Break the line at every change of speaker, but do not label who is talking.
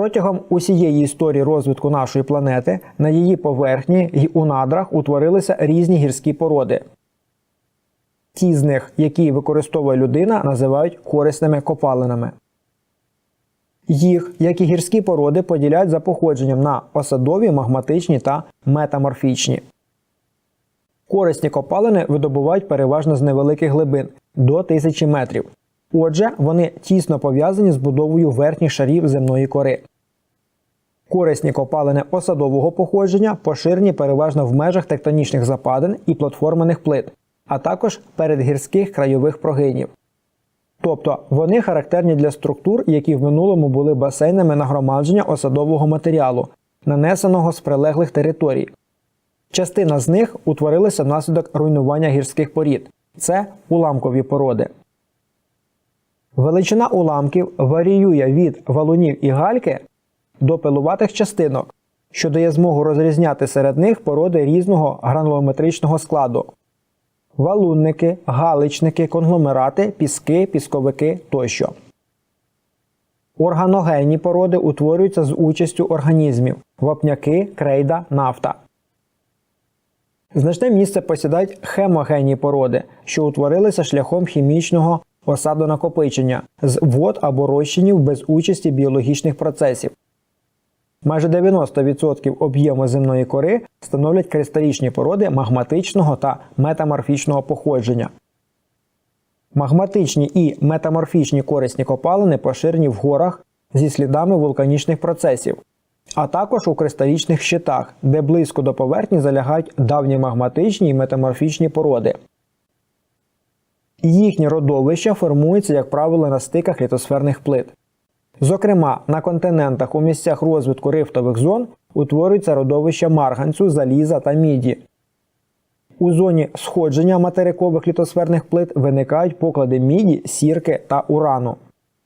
Протягом усієї історії розвитку нашої планети на її поверхні й у надрах утворилися різні гірські породи. Ті з них, які використовує людина, називають корисними копалинами. Їх, як і гірські породи, поділяють за походженням на осадові, магматичні та метаморфічні. Корисні копалини видобувають переважно з невеликих глибин до 1000 метрів. Отже, вони тісно пов'язані з будовою верхніх шарів земної кори. Корисні копалини осадового походження поширені переважно в межах тектонічних западин і платформених плит, а також передгірських крайових прогинів. Тобто вони характерні для структур, які в минулому були басейнами нагромадження осадового матеріалу, нанесеного з прилеглих територій. Частина з них утворилася внаслідок руйнування гірських порід це уламкові породи. Величина уламків варіює від валунів і гальки до пилуватих частинок, що дає змогу розрізняти серед них породи різного гранулометричного складу валунники, галичники, конгломерати, піски, пісковики тощо. Органогенні породи утворюються з участю організмів вапняки, крейда, нафта. Значне місце посідають хемогенні породи, що утворилися шляхом хімічного осадонакопичення з вод або розчинів без участі біологічних процесів. Майже 90% об'єму земної кори становлять кристалічні породи магматичного та метаморфічного походження. Магматичні і метаморфічні корисні копалини поширені в горах зі слідами вулканічних процесів, а також у кристалічних щитах, де близько до поверхні залягають давні магматичні і метаморфічні породи. Їхні родовища формуються, як правило, на стиках літосферних плит. Зокрема, на континентах у місцях розвитку рифтових зон утворюються родовища марганцю, заліза та міді. У зоні сходження материкових літосферних плит виникають поклади міді, сірки та урану.